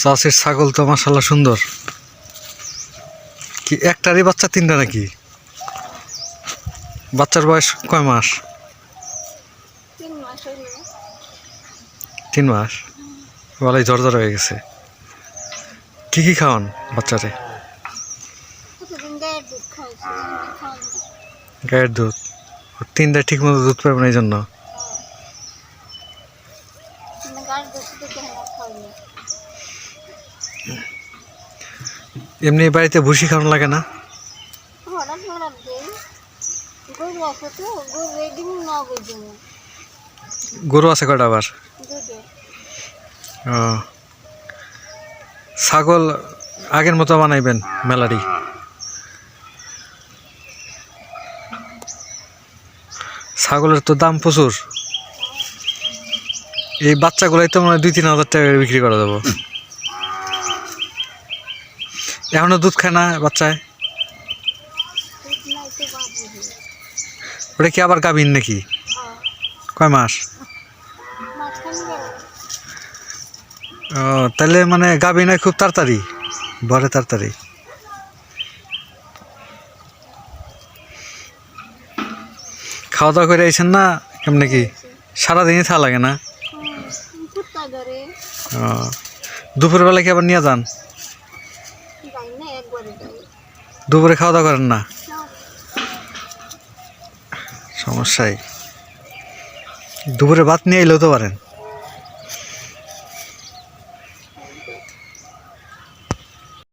চাষের ছাগল তো মাসাল্লাহ সুন্দর। কি একটারই বাচ্চা তিনটা নাকি? বাচ্চার বয়স কয় মাস? তিন মাস? বলাই জ্বর জ্বর হয়ে গেছে। কি কি খাওয়ান বাচ্চারে? গায়ের দুধ তিনটা ঠিক মতো দুধ পাবে না এই জন্য মানে গায়ের দুধ শুধু কেন খাওয়াই এমনি বাড়িতে ভুসি খাওয়ানো লাগে না? গরু আছে কটা আবার? ও। ছাগল আগের মতো বানাইবেন মেলারি? ছাগলের তো দাম প্রচুর। এই বাচ্চাগুলাই তো মানে দুই তিন হাজার টাকা বিক্রি করা যাব এখনও দুধ খায় না বাচ্চায়? ওটা কি আবার গাভিন নাকি? কয় মাস? ও তাহলে মানে গাভিন হয় খুব তাড়াতাড়ি। বড় তাড়াতাড়ি। খাওয়া দাওয়া করে আইছেন না? কেমনে কি? সারাদিনই থা লাগে না? দুপুরবেলা কি আবার নিয়ে যান? দুপুরে খাওয়া দাওয়া করেন না? সমস্যাই। দুপুরে ভাত নিয়ে এলেও তো পারেন।